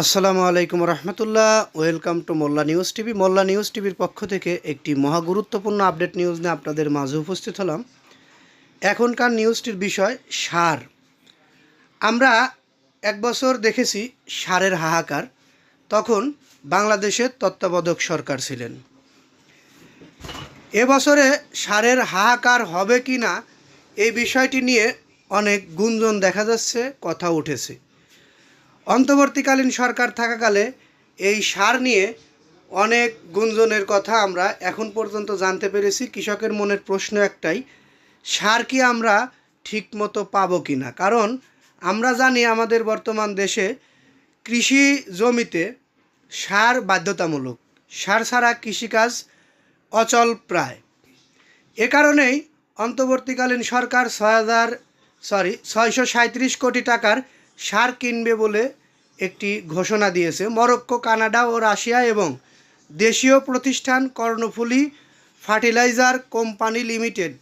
আসসালামু আলাইকুম রহমতুল্লাহ। Welcome to Mollah news TV. Mollah news টিভির পক্ষ থেকে একটি মহা গুরুত্বপূর্ণ আপডেট নিউজ নিয়ে আপনাদের মাঝে উপস্থিত হলাম। এখনকার নিউজটির বিষয় সার। আমরা এক বছর দেখেছি সারের হাহাকার। তখন বাংলাদেশের তত্ত্বাবধায়ক সরকার ছিলেন। এবছরে সারের হাহাকার হবে কি না এই বিষয়টি নিয়ে অনেক গুঞ্জন দেখা যাচ্ছে, কথা উঠেছে। অন্তর্বর্তীকালীন সরকার থাকাকালে এই সার নিয়ে অনেক গুঞ্জনের কথা আমরা এখন পর্যন্ত জানতে পেরেছি। কৃষকের মনের প্রশ্ন একটাই, সার কি আমরা ঠিকমতো পাবো কি না কারণ আমরা জানি আমাদের বর্তমান দেশে কৃষি জমিতে সার বাধ্যতামূলক। সার ছাড়া কৃষিকাজ অচল প্রায়। এ কারণেই অন্তর্বর্তীকালীন সরকার ছয় হাজার সরি ছয়শো কোটি টাকার সার কিনবে বলে একটি ঘোষণা দিয়েছে। মরক্কো, কানাডা ও রাশিয়া এবং দেশীয় প্রতিষ্ঠান কর্ণফুলি ফার্টিলাইজার কোম্পানি লিমিটেড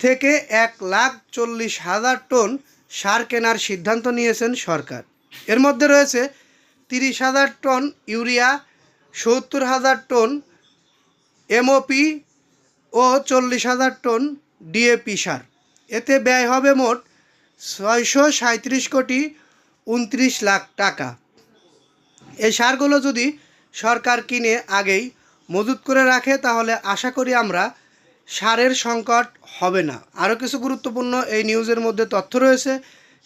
থেকে এক লাখ চল্লিশ হাজার টন সার কেনার সিদ্ধান্ত নিয়েছেন সরকার। এর মধ্যে রয়েছে তিরিশ হাজার টন ইউরিয়া, সত্তর হাজার টন এমওপি ও চল্লিশ হাজার টন ডিএপি সার। এতে ব্যয় হবে মোট ছয়শো সাঁত্রিশ কোটি উনত্রিশ লাখ টাকা। এই সারগুলো যদি সরকার কিনে আগেই মজুত করে রাখে, তাহলে আশা করি আমরা সারের সংকট হবে না। আরও কিছু গুরুত্বপূর্ণ এই নিউজের মধ্যে তথ্য রয়েছে,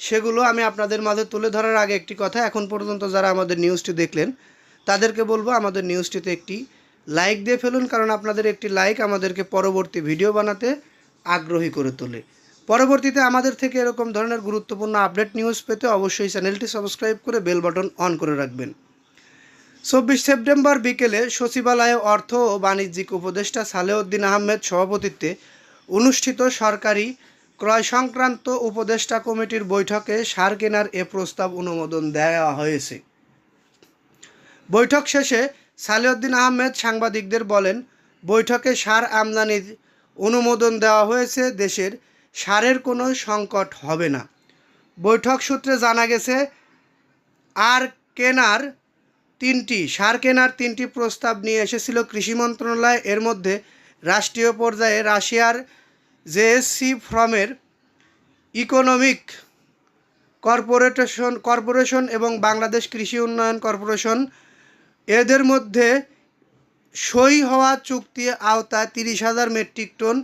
সেগুলো আমি আপনাদের মাঝে তুলে ধরার আগে একটি কথা। এখন পর্যন্ত যারা আমাদের নিউজটি দেখলেন, তাদেরকে বলব আমাদের নিউজটিতে একটি লাইক দিয়ে ফেলুন, কারণ আপনাদের একটি লাইক আমাদেরকে পরবর্তী ভিডিও বানাতে আগ্রহী করে তোলে। পরবর্তীতে আমাদের থেকে এরকম ধরনের গুরুত্বপূর্ণ আপডেট নিউজ পেতে অবশ্যই চ্যানেলটি সাবস্ক্রাইব করে বেল বাটন অন করে রাখবেন। চব্বিশ সেপ্টেম্বর বিকেলে সচিবালয়ে অর্থ ও বাণিজ্যিক উপদেষ্টা সালেউদ্দিন আহমেদ সভাপতিত্বে অনুষ্ঠিত সরকারি ক্রয় সংক্রান্ত উপদেষ্টা কমিটির বৈঠকে সার কেনার এ প্রস্তাব অনুমোদন দেওয়া হয়েছে। বৈঠক শেষে সালেউদ্দিন আহমেদ সাংবাদিকদের বলেন, বৈঠকে সার আমদানির অনুমোদন দেওয়া হয়েছে দেশের সারের কোনো সংকট হবে না। বৈঠক সূত্রে জানা গেছে, আর কেনার তিনটি, সার কেনার তিনটি প্রস্তাব নিয়ে এসেছিল কৃষি মন্ত্রণালয়। এর মধ্যে রাষ্ট্রীয় পর্যায়ে রাশিয়ার জেএসসি ফ্রমের ইকোনমিক কর্পোরেটেশন কর্পোরেশন এবং বাংলাদেশ কৃষি উন্নয়ন কর্পোরেশন, এদের মধ্যে সই হওয়া চুক্তি আওতায় তিরিশ হাজার মেট্রিক টন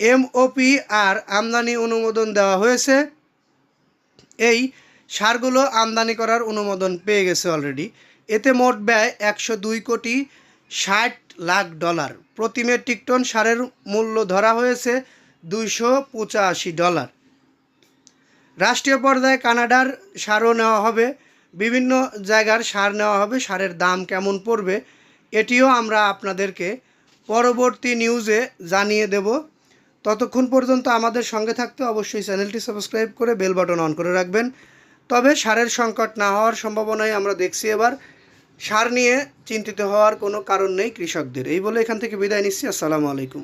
এমওপি আর আমদানি অনুমোদন দেওয়া হয়েছে। এই সারগুলো আমদানি করার অনুমোদন পেয়ে গেছে অলরেডি এতে মোট ব্যয় একশো দুই কোটি ষাট লাখ ডলার। প্রতি মেট্রিক টন সারের মূল্য ধরা হয়েছে দুইশো পঁচাশি ডলার। রাষ্ট্রীয় পর্যায়ে কানাডার সারও নেওয়া হবে। বিভিন্ন জায়গার সার নেওয়া হবে। সারের দাম কেমন পড়বে, এটিও আমরা আপনাদেরকে পরবর্তী নিউজে জানিয়ে দেব। ততক্ষণ পর্যন্ত আমাদের সঙ্গে থাকতে অবশ্যই চ্যানেলটি সাবস্ক্রাইব করে বেল বাটন অন করে রাখবেন। তবে সারের সংকট না হওয়ার সম্ভাবনায় আমরা দেখছি এবার। সার নিয়ে চিন্তিত হওয়ার কোনো কারণ নেই কৃষকদের। এই বলে এখান থেকে বিদায় নিচ্ছি। আসসালামু আলাইকুম।